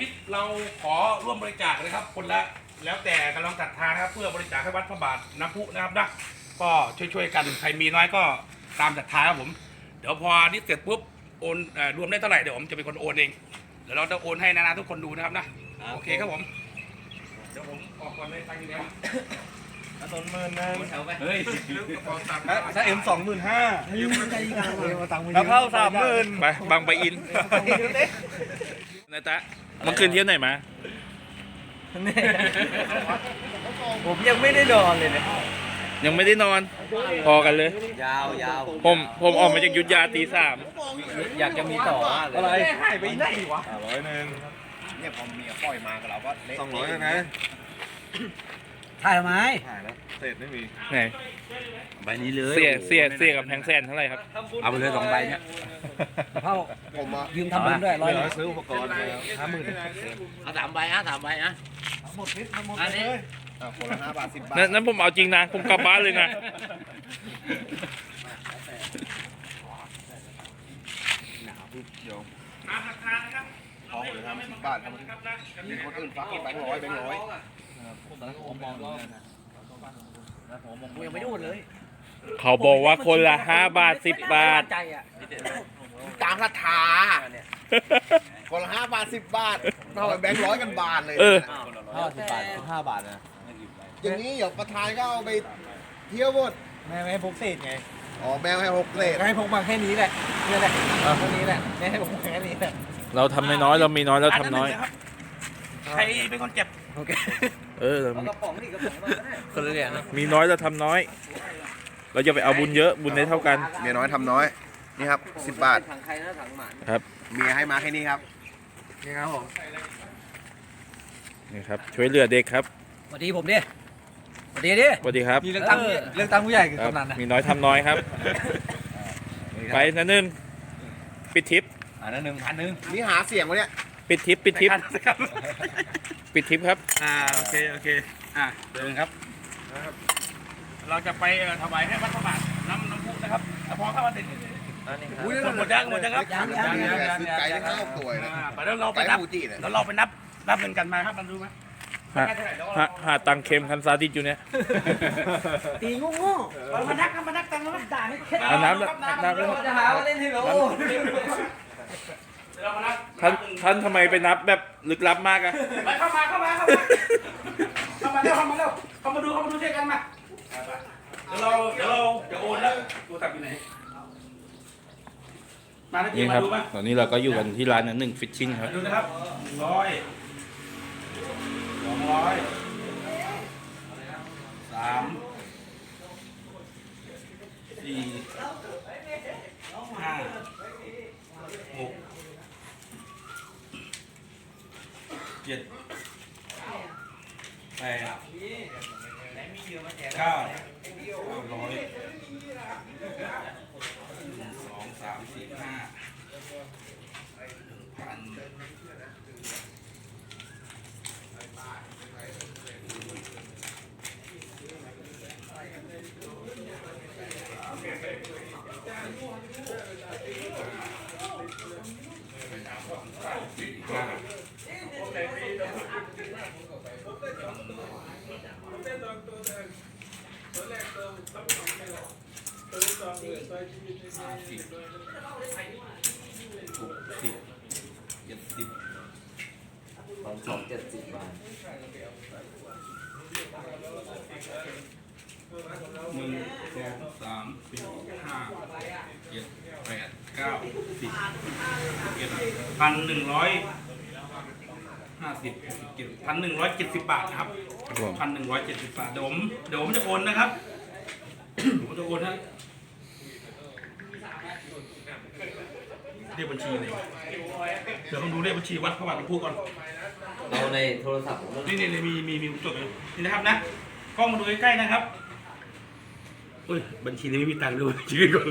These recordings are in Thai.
ทิตย์เราขอร่วมบริจาคนะครับ คนละแล้วแต่กำลังศรัทธานะครับ เพื่อบริจาคให้วัดพระบาทน้ำพุนะครับนะก็ช่วยๆกันใครมีน้อยก็ตามศรัทธาครับผม เดี๋ยวพอนี้เสร็จปุ๊บโอนเอ่อรวมได้เท่าไหร่เดี๋ยวผมจะเป็นคนโอนเองเดี๋ยวเราจะโอนให้นานาทุกคนดูนะครับนะโอเคครับผมเดี๋ยวผมออกก่อนเลยตังค์อยู่แล้วต้นหมื่นนึงเฮ้ยลืมกระเป๋าตังค์ถ้าเอ็มสองหมื่นห้าใจกลางเลยมาตังค์แล้วเข้าสามหมื่นไปบางไปะอินนะจ๊ะ เมื่อคืนเที่ยวไหนมา ผมยังไม่ได้นอนเลยเนี่ยยังไม่ได้นอน พอกันเลย ยาวยาวผมผมออกมาจากยุทธยาตีสามอยากจะมีต่อมากเลยอะไรหายไปไหนวะร้อยหนึ่งเนี่ยพอเมียปล่อยมากับเราก็เละสองร้อยนะ ถ่ายทำไมหายแล้วเศษไม่มีไหนใบนี้เลยเสียเสียเสียกับแพงแสนเท่าไหร่ครับ เอาไปเลยสองใบเนี่ยเข้าผมอะยืมทำบุญด้วยร้อยร้อยซื้ออุปกรณ์แล้วห้าหมื่นเอาสามใบอะสามใบอะหมดนิดหมดอันนี้เลยอะคนละห้าบาทสิบบาทนั้นนั้นผมเอาจริงนะ ผมกลับบ้านเลยนะเดี๋ยวตามศรัทธานะครับทองหรือทำสิบบาทครับมีคนอื่นฟักอีกแบงค์ร้อย แบงค์ร้อยกูยังไม่ดูเลยเขาบอกว่าคนละห้าบาทสิบบาท ใจอะตามศรัทธาคนละห้าบาทสิบบาทเท่ากับแบงค์ร้อยกันบาทเลยเออ ห้าสิบบาทห้าบาทนะอย่างนี้เดี๋ยวประธานก็เอาไปเที่ยวหมดแม่ไม่ให้พกเศษไงอ๋อแมวให้หกเลทให้พกมาแค่นี้แหละนี่แหละแค่นี้แหละไม่ให้พกมาแค่นี้แหละเราทำน้อยๆเรามีน้อยเราทำน้อย ใครเป็นคนเก็บ โอเคเออเรากระป๋องนี่กระป๋องมาคนละเหรียญนะมีน้อยเราทำน้อย เราจะไปเอาบุญเยอะบุญได้เท่ากัน เมียน้อยทำน้อย นี่ครับสิบบาท ถังใครนะถังหมันเมียให้มาแค่นี้ครับ นี่ครับผมนี่ครับช่วยเหลือเด็กครับสวัสดีผมดิสวัสดีดิสวัสดีครับมีเรื่องตั้งเรื่องตั้งผู้ใหญ่กับครับกำนันนะมีน้อยทำน้อยครับ ไปนะนึงปิดทิปอ่านั่นหนึ่งพันหนึ่งนี่หาเสียงวะเนี่ยปิดทิปปิดทิปครับ ปิดทิปครับ อ่าโอเคโอเคอ่าเดินครับ เราจะไปเอ่อถวายให้วัดพระบาทน้ำน้ำพุนะครับแต่พอเข้ามาติดอุ้ยหมดยังหมดยังครับยังยังยังซื้อไก่ได้ข้าวสวยนะอ่าไปแล้วเราไปไก่นับฟูจิเนี่ยแล้วเราไปนับนับเงินกันมาครับมันรู้ไหมหาได้เท่าไหร่เดี๋ยวหาเราหาตังเค็มคันซาดิสอยู่เนี่ย ตีงูงูเรามานับครับมานับตังค์แล้วด่าให้แค่เอาน้ำละน้ำละจะหาว่าเล่นให้ เราเรามานับท่านท่านทำไมไปนับแบบลึกลับมากอะไปเข้ามาเข้ามาเข้ามาเข้ามาเร็วเข้ามาเร็วเข้ามาดูเข้ามาดูด้วยกันมาเดี๋ยวเราเดี๋ยวเราจะโอนแล้วโทรศัพท์อยู่ไหนมาได้ทีนี่มาครับ ดูไหมตอนนี้เราก็อยู่กันที่ร้านนั้นหนึ่งฟิชชิ่งครับ ดูนะครับหนึ่งร้อยสองร้อยสามสี่ห้าหก เจ็ดแปดเก้าร้อยสองสามสี่ห้าหนึ่ งพันสองสองเจ็ดสิบบาทหนึ่งสองสามสี่ห้าเจ็ดแปดเก้าสิบสิบเอ็ดพันหนึ่งร้อย ห้าสิบเจ็ดพันหนึ่งร้อยเจ็ดสิบบาทนะครับครับผมพันหนึ่งร้อยเจ็ดสิบบาทเดี๋ยวผมเดี๋ยวผมจะโอนนะครับ ผมจะโอนให้เรียกบัญชีเลยเดี๋ยวผมดูเลขบัญชีวัดพระบาทหลวงปู่ก่อน เราในโทรศัพท์ผมนี่นี่นี่มีมีมีจดเลยนี่นะครับนะกล้องมาดูใกล้ๆนะครับอุ้ยบัญชีนี้ไม่มีตังค์ด้วยบัญชีก่อน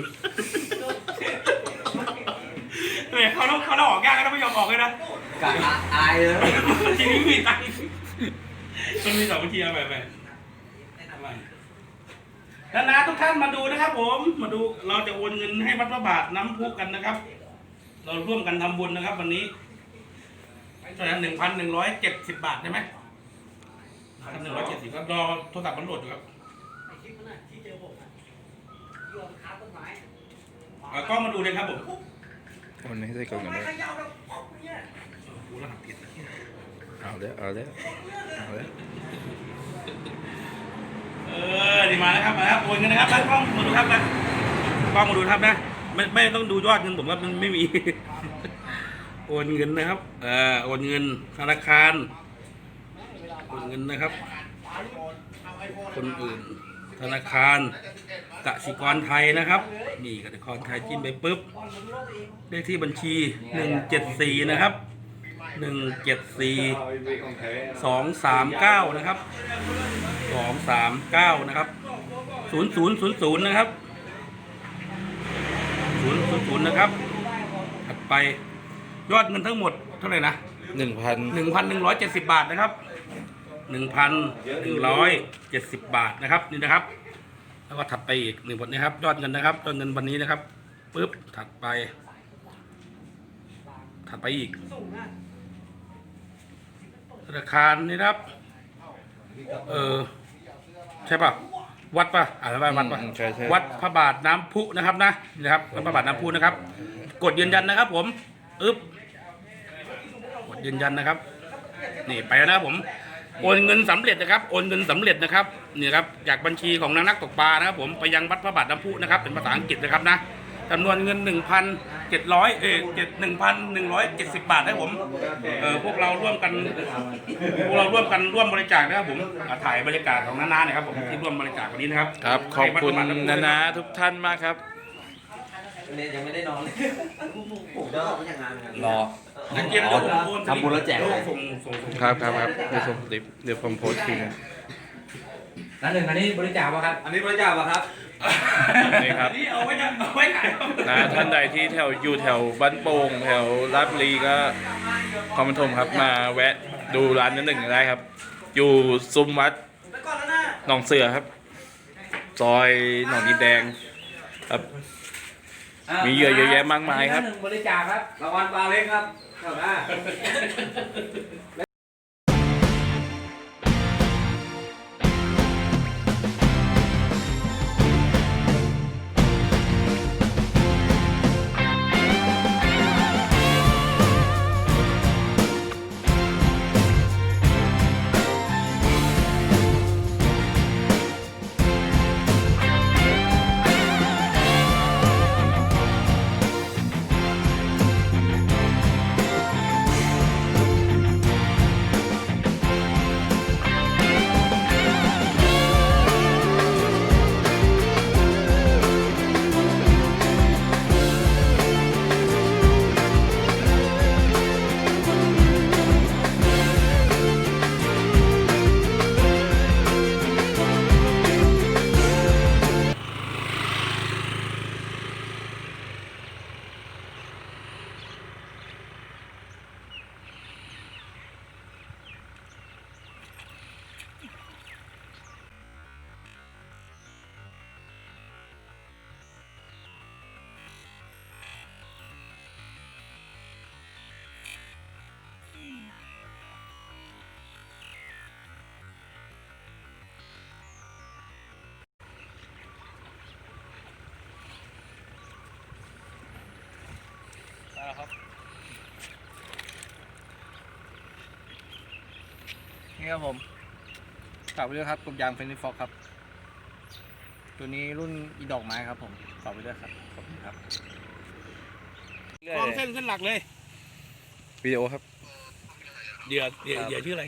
เนี่ยเขาต้องเขาต้องออกยากก็ต้องไม่ยอมออกเลยนะ กะอายเลยบัญชีนี้ไม่มีตังค์มันมีสองบัญชีเอาไปไปแล้วนะทุกท่านมาดูนะครับ ผม มาดูเราจะโอนเงินให้วัดพระบาทน้ำพุกันนะครับ เราร่วมกันทำบุญนะครับ วันนี้เท่านั้นหนึ่งพันหนึ่งร้อยเจ็ดสิบบาทใช่ไหมพันหนึ่งร้อยเจ็ดสิบก็รอโทรศัพท์มันโหลดอยู่ครับเอากล้องมาดูเลยครับผมโอนให้ใส่กล่องกันเลยโอ้รหัสผิดนะเอาแล้วเอาแล้วเอาแล้วเออดีมาแล้วครับมาแล้วโอนเงินนะครับแล้วกล้องมาดูครับนะกล้องมาดูครับนะไม่ไม่ต้องดูยอดเงินผมว่ามันไม่มี โอนเงินนะครับเออโอนเงินธนาคารโอนเงินนะครับ คนอื่นธนาคารกสิกรไทยนะครับ นี่กสิกรไทยจิ้มไปปุ๊บเลขที่บัญชีหนึ่งเจ็ดสี่นะครับ หนึ่งเจ็ดสี่สองสามเก้านะครับสองสามเก้านะครับศูนย์ศูนย์ศูนย์ศูนย์นะครับศูนย์ศูนย์ศูนย์นะครับ ถัดไปยอดเงินทั้งหมดเท่าไหร่นะหนึ่งพันหนึ่งพันหนึ่งร้อยเจ็ดสิบบาทนะครับหนึ่งพันหนึ่งร้อยเจ็ดสิบบาทนะครับนี่นะครับ แล้วก็ถัดไปอีกหนึ่งบทนะครับ ยอดเงินนะครับยอดเงินวันนี้นะครับปุ๊บถัดไป ถัดไปอีก ธนาคารนี่นะครับ เออใช่ป่ะ วัดป่ะอ่านว่าวัดป่ะ อืมใช่ใช่ วัดพระบาทน้ำพุนะครับนะนี่นะครับวัดพระบาทน้ำพุนะครับ กดยืนยันนะครับผมอึ๊บกดยืนยันนะครับ นี่ไปแล้วนะครับผม โอนเงินสำเร็จนะครับ โอนเงินสำเร็จนะครับ นี่ครับ จากบัญชีของนางนักตกปลานะครับผม ไปยังวัดพระบาทน้ำพุนะครับ เป็นภาษาอังกฤษนะครับนะ จำนวนเงิน 1,700 เออเจ็ดหนึ่งพันหนึ่งร้อยเจ็ดสิบบาทนะครับผมเออพวกเราร่วมกัน พวกเราร่วมกันร่วมบริจาคนะครับผมอ่าถ่ายบรรยากาศของน้าๆหนะครับผมที่ร่วมบริจาควันนี้นะครับครับ ขอบคุณให้วัดพระบาทำพุนานาทุกท่านมากครับเนี่ยยังไม่ได้นอนเลยผมก็ยังงานรองั้นเกมเดี๋ยวผมโอนทำบุญแล้วแจก ส่งส่งส่ง ครับครับครับเดี๋ยวผมเดี๋ยวเดี๋ยวผมโพสต์ทีนึง แล้วหนึ่งอันนี้บริจาคป่ะครับ อันนี้บริจาคป่ะครับนี่ครับ นี่เอาไว้ยังเอาไว้ขายครับนะท่านใดที่แถวอยู่แถวบ้านโป่งแถวลาดบุรีก็คอมเมนต์มครับมาแวะดูร้านนั้นหนึ่งได้ครับ อยู่ซุ้มวัดหนองเสือครับ ซอยหนองดินแดงครับ มีเยอะเยอะแยะมากมายครับ หนึ่งบริจาคครับ รางวัลปลาเล็กครับเท่านั้น นี่ครับผมฝากไปด้วยครับกบยางเฟนนิฟอกครับ ตัวนี้รุ่นอีดอกไม้ครับผมฝากไปด้วยครับขอบคุณครับกองเส้นเส้นหลักเลยวิดีโอครับเดี๋ยวเดี๋ยวเดี๋ยวชื่ออะไร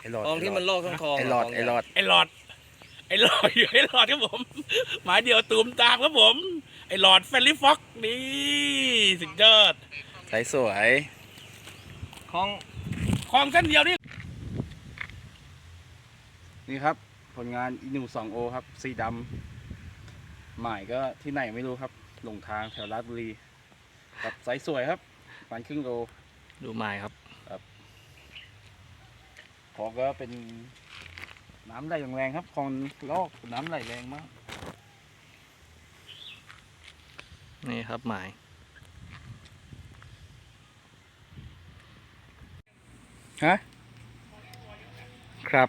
ไอหลอดทองที่มันลอกทั้งทองไอหลอดไอหลอดไอ้หลอดไอ้หลอดไอ้หลอดครับผมหมายเดียวตูมตามครับผม ไอ้หลอดแฟนลิฟ็อกนี่สุดยอดใสสวยของคลองเส้นเดียวนี่ นี่ครับ ผลงานอีนูสองโอครับ สีดำหมายก็ที่ไหนไม่รู้ครับ หลงทางแถวราชบุรี กับไซส์สวยครับประมาณครึ่งโลดูไม้ครับพอก็เป็นน้ำไหลแรงๆครับคลองลอกน้ำไหลแรงมาก นี่ครับหมายฮะครับ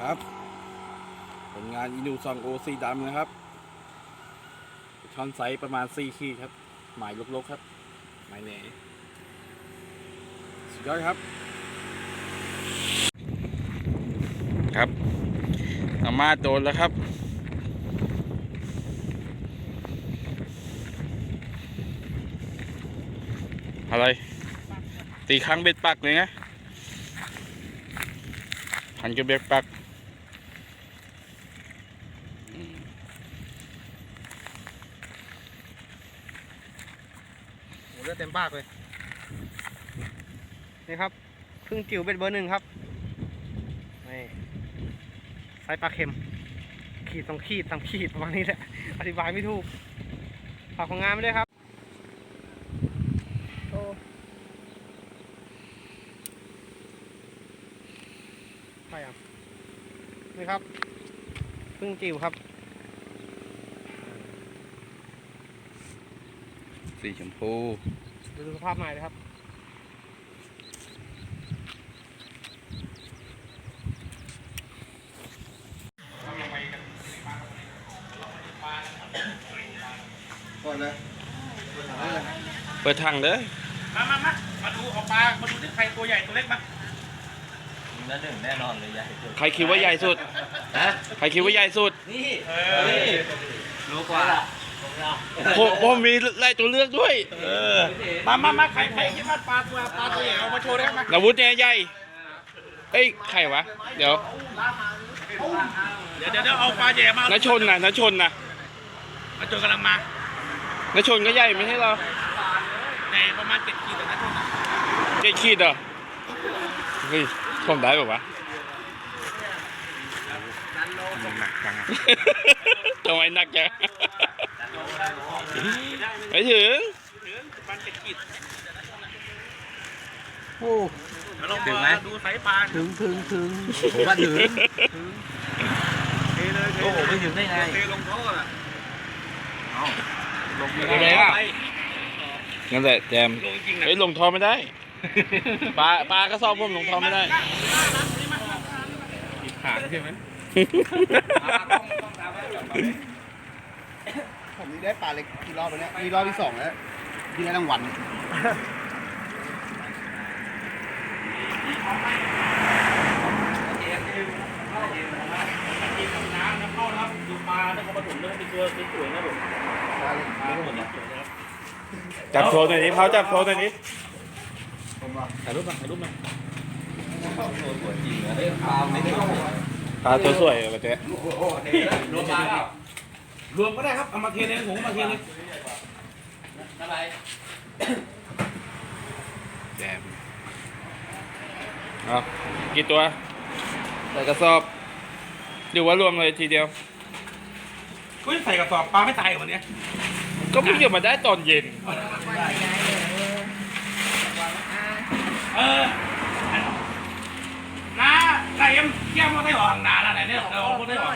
ครับ ผลงานอินูซองโอสีดำนะครับ ช้อนไซส์ประมาณ4ขีดครับ หมายลกๆครับ หมายเหน่สุดยอดครับ ครับอามาโดนแล้วครับอะไร ตีครั้งเบ็ดปักเลยนะหันกับเบ็ดปัก โหเลือดเต็ มากเลย นี่ครับพึ่งจิ๋วเป็นเบอร์หนึ่งครับ นี่ไซส์ปลาเค็ม ขีดสองขีดสามขีดประมาณนี้แหละ อธิบายไม่ถูกฝากของงานไม่ได้วยครับโอ้ใช่ครับนี่ครับพึ่งจิ๋วครับ สีชมพู ดูสภาพใหม่เลยครับ ก่อนเลยเปิดถังเลยมามามามาดูออกปลามาดูที่ใครตัวใหญ่ตัวเล็กมานั่นหนึ่งแน่นอนเลยใหญ่สุดใครคิดว่าใหญ่สุด ฮะ ใครคิดว่าใหญ่สุด นี่ เอนี่อรู้กว่า ผมผมมีไล่ตัวเลือกด้วย เออมามามาใครใครคิดว่าปลาตัวปลาตัวใหญ่เอามาโชว์ได้ไหมนาวุธเนี่ยใหญ่เอ้ยใครวะ เดี๋ยวเดี๋ยวเดี๋ยวเดี๋ยวเอาปลาใหญ่มานาชนนะนาชนนะมาโจนกำลังมานาชนก็ใหญ่ไม่ใช่เหรอในประมาณเจ็ดขีดแต่นะโจนนะเจ็ดขีดเหรอเฮ้ยทนได้แบบวะหนักจังทำไมหนักจัง ไปถึงถึงประมาณเจ็ดขีดโอ้เดี๋ยวเรามาดูไซส์ปลาถึงถึงถึงผมว่าถึงเทเลยเทโอ้โหไม่ถึงได้ไงเทลงท่อน่ะลงไปแล้วนั่นแหละแจมลงจริงๆนะเฮ้ยลงทอไม่ได้ปลาปลากระสอบผมลงทอไม่ได้อีกขาใช่ไหม ผมนี่ได้ปลาเล็กกี่รอบแล้วเนี่ยนี่รอบที่สองแล้วที่ได้รางวัลกินกับน้ำนะเข้านะครับดูปลาถ้าเขาผสมเนื้อเป็นตัวสวยๆนะผมปลาผสมสวยนะครับจับโชว์หน่อยนี้เขาจับโชว์หน่อยนี้ถ่ายรูปมาถ่ายรูปมาจริงเหรอได้ปลาไม่ได้เข้าหัวปลาตัวสวยแบบเจ๊รวมปลาเปล่า รวมก็ได้ครับ เอามาเทในถุงมาเทเลยแจมเอากี่ตัวใส่กระสอบหรือว่ารวมเลยทีเดียวก็ใส่กระสอบปลาไม่ตายเหรอวันเนี้ยก็เพิ่งจะมาได้ตอนเย็น เออน้าไก่ยังแก้มไม่ได้ออกนานแล้วไหนเนี่ยเราไม่ได้ออก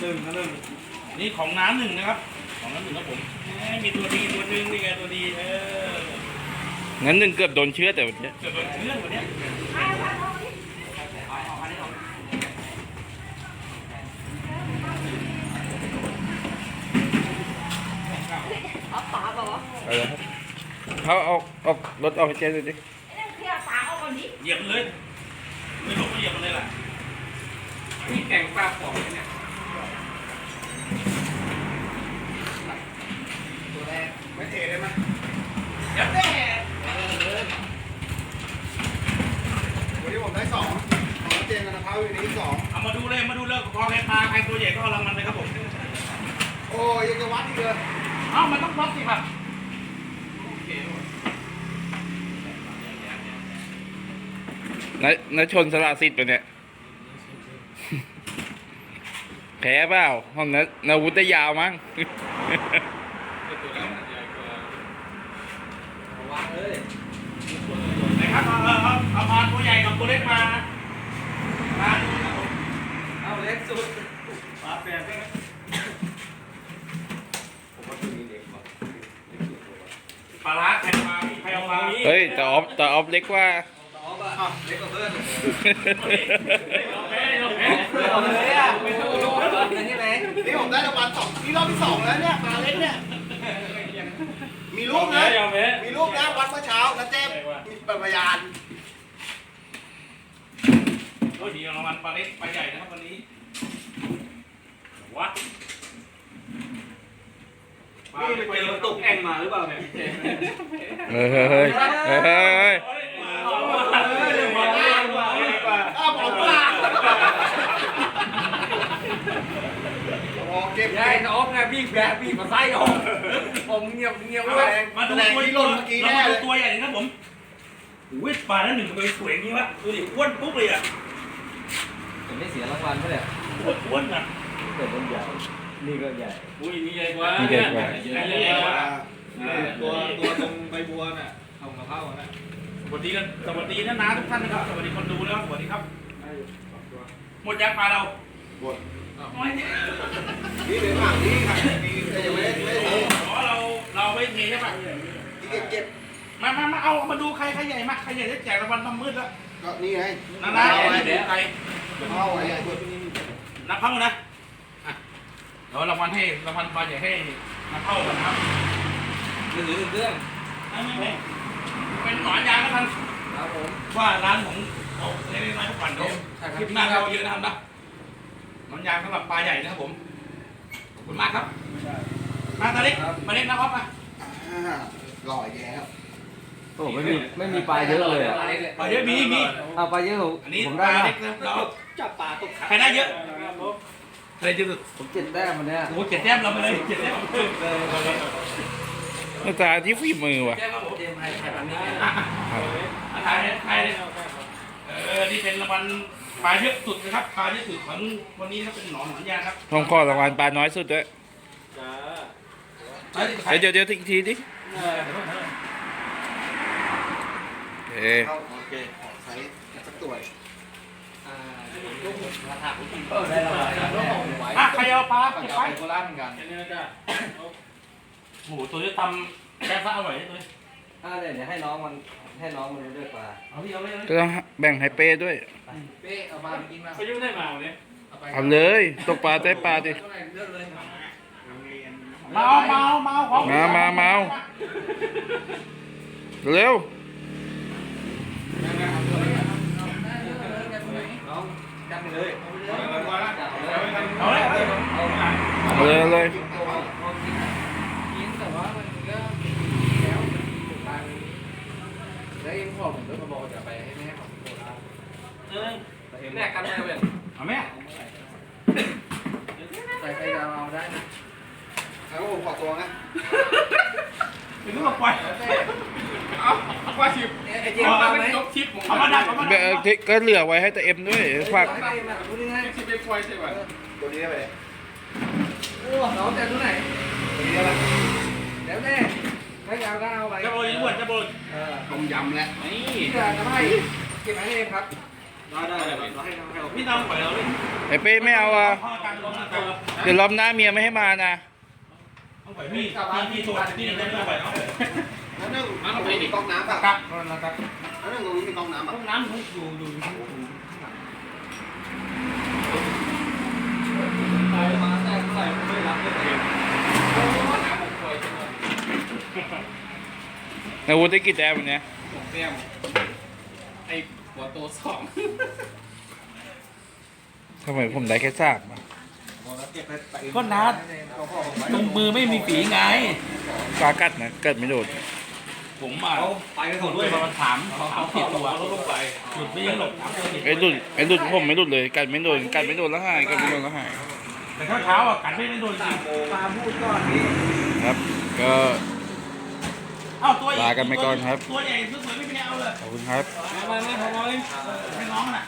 หนึ่งนะหนึ่งนี่ของน้ำหนึ่งนะครับ ของน้ำหนึ่งครับผมเอ้ยมีตัวดีตัวหนึ่งนี่ไงตัวดีเอองั้นหนึ่งเกือบโดนเชื้อแต่วันเนี้ยเกิดเป็นเรื่องวันเนี้ยเอาเลยครับเขาเอาเอารถออกไปเจ๊ดูดิเหยียบเลย ไม่ลงก็เหยียบมันเลยล่ะ นี่แข่งปลาปอกเนี่ย ไม่เทได้ไหมเดี๋ยวแน่วันนี้ผมได้สองของเจนกับนภาวินนี้สองเอามาดูเลย มาดูเลยพอใครปลาใครใหญ่ก็เอารางวัลไปครับผม โอ้ยยังจะวัดอีกเลยเอ้ามันต้องวัดสิครับนายนายชนสละสิทธิ์ไปเนี่ย แพ้เปล่าห้องนั้นนาวุธได้ยาวมั้ง วางเลย ไหนครับเอาเอาเอาเอาพาน ตัวใหญ่กับตัวเล็กมาพานดูครับผมเอาเล็กสุดปลาแปดด้วยผมว่าตัวนี้เล็กกว่าปลาร้าใครมาใครเอามาเฮ้ยแต่ออฟแต่ออฟเล็กกว่าต่อป่ะเล็กกว่าเพื่อนเอาแพ้เอาแพ้เอาเลยอะไม่ถูกใช่ไหมนี่ผมได้รางวัลสองนี่รอบที่สองแล้วเนี่ยปลาเล็กเนี่ยมีรูปนะมีรูปนะวัดเมื่อเช้าแล้วเจ๊มีเป็นพยาน โอ้ยดีรางวัลปลาเล็กปลาใหญ่นะครับวันนี้วัดปลานี่ไปเจอตกแอ่งมาหรือเปล่าเนี่ย เฮ้ยเฮ้ยเฮ้ยเฮ้ยอ้าวผมปลาโอ้เก็บใช่น้องไงพี่แบกพี่มาไส้ออกผมเงียบเงียบเลยมาดูตัวที่หล่นเมื่อกี้แน่เลยตัวใหญ่เลยนะผมอุ้ยปลาแล้วหนึ่งมันสวยอย่างนี้วะดูดิอ้วนปุ๊บเลยอะ ผมไม่เสียรางวัลเมื่อไหร่อ้วนอ้วนอะเกิดมันใหญ่นี่ก็ใหญ่อุ้ยนี่ใหญ่กว่านี่เด็กกว่าใหญ่กว่าตัวตัวตรงใบบัวน่ะทำกับข้าวน่ะสวัสดีกันสวัสดีนะนาทุกท่านนะครับ สวัสดีคนดูนะครับสวัสดีครับ หมดยางปลาเราหมดไม่นี่เป็นผักนี่ค่ะมีแต่ยังไม่ได้ไม่ได้อ๋อเราเราไม่เทใช่ปะเก็บเก็บมามามาเอามาดูใครใครใหญ่มากใครใหญ่จะแจกรางวัลมามืดแล้ว ก็นี่ไงนานาเดี๋ยวใครเอาไว้ใหญ่สุดนับเข้านะอะเดี๋ยวรางวัลให้รางวัลปลาใหญ่ให้นับเข้ากันนะครับมือถือเครื่องไม่ไม่ไม่เป็นหนอนยางแล้วกันครับผมว่าร้านของเอาเล็กๆน้อยๆทุกวันเดี๋ยวคลิปหน้าเราเยอะนะครับนะหนอนยางสำหรับปลาใหญ่นะครับผมขอบคุณมากครับมาตาเล็กมาเล็กนะครับมาอ่าหล่อแย่ครับโอ้ไม่มีไม่มีปลาเยอะเลยอะปลาเยอะมีมีเอาปลาเยอะผมอันนี้ผมปได้ลานะเล็กนะเราจับปลาตกใครได้เยอะใครเยอะสุดผมเจ็ดแต้มวันเนี้ยโอ้โหเจ็ดแต้มเราไปเลยเจ็ดแต้มหน้าตาที่ฝีมือว่ะ แต้มครับผมเจมไทยไทยแบบนี้ใครใครเออนี่เป็นรางวัลปลาเยอะสุดนะครับปลาเยอะสุดของวันนี้ครับเป็นหนอนหนอนยางครับต้องขอรางวัลปลาน้อยสุดด้วย เดี๋ยวเดี๋ยวเดี๋ยวอีกทีดิโอเค เข้าโอเคขอใช้สักตัวเออได้รางวัลอะใครเอาปลาเก็บไปโคราชเหมือนกันโอ้โหตัวนี้ทำแค่ซะอร่อยเลยตัวนี้อ่าเดี๋ยวให้น้องมันให้น้องมันด้วยปลาเอาพี่เอาเลยก็ต้องแบ่งให้เป้ด้วย เป๊ะเอามากินมาเขายุ่งได้มาวันนี้เอาเลยตกปลาได้ปลาดิมาเอามาเอามาเอาของมามามาเอาเร็ว น้องจับไป เลยเอาเลยเอาเลยเอาเลยเอาเลยกินแต่ว่ามันก็แล้วมันบางแล้วยังพ่อผมก็บอกจะไปให้แม่ของโคราชแม่กันแม่เป็นเอาแม่ใส่ไปดาวเอาได้นะแล้วผมขอตัวนะเป็นลูกปล่อย เอาเอาปล่อยชิบไอเจมส์มาไหมยกชิปเอามาดักเอามาแบดักบก็เหลือไว้ให้แต่เอ็มด้วยฝากให้นี่ให้ชิปเป็นควายใช่ไหมตัวนี้ได้ไปเลยโอ้น้องแต่ตัวไหนตัวนี้ได้ไปเดี๋ยวแม่ให้เอาก็เอาไปจะโบยอ้วนจะโบยเออต้มยำแล้วนี่จะทำให้เก็บไว้ให้เองครับได้ได้เราให้เราให้เราพี่น้องปล่อยเราเลยไอ้เป้ไม่เอาอะพ่อการลงนะรัเดี๋ยวรอบหน้าเมียไม่ให้มานะต้องปล่อยพี่พี่พี่ตัวที่นี่ต้องปล่อยเนาะ แล้วนึ่งตรงนี้มีก๊อกน้ำป่ะครับนะครับแล้วนึ่งตรงนี้มีก๊อกน้ำป่ะห้องน้ำอยู่อยู่อยู่มาแต่เมื่อไหร่ไม่รับเลยนาวุธได้กี่แต้มวันเนี้ยเตรียมไอ้หัวโตสองทำไมผมได้แค่สามอะก็นัดตรงมือไม่มีฝีไงปลากัดนะเกิดไม่โดน ผมอะไปกันหมดด้ด้ววยยประมาณสามสามสี่ตัวลงไปหลุดไม่ยังหลบสามตัวไอ้หลุดไอ้หลุดผมไม่หลุดเลย กัดไม่โดนกัดไม่โดนแล้วหายกัดไม่โดนแล้วหายมแต่เช้าเช้าๆอะกัดไม่ได้โดนจริงปลาพูดก่อนพี่ครับ ก็ เอ้าตัวใหญ่ลากันไปก่อนครับ ตัวใหญ่สวยๆไม่มีใครเอาเลยขอบคุณครับมามามาพอมาเลยให้น้องน่ะ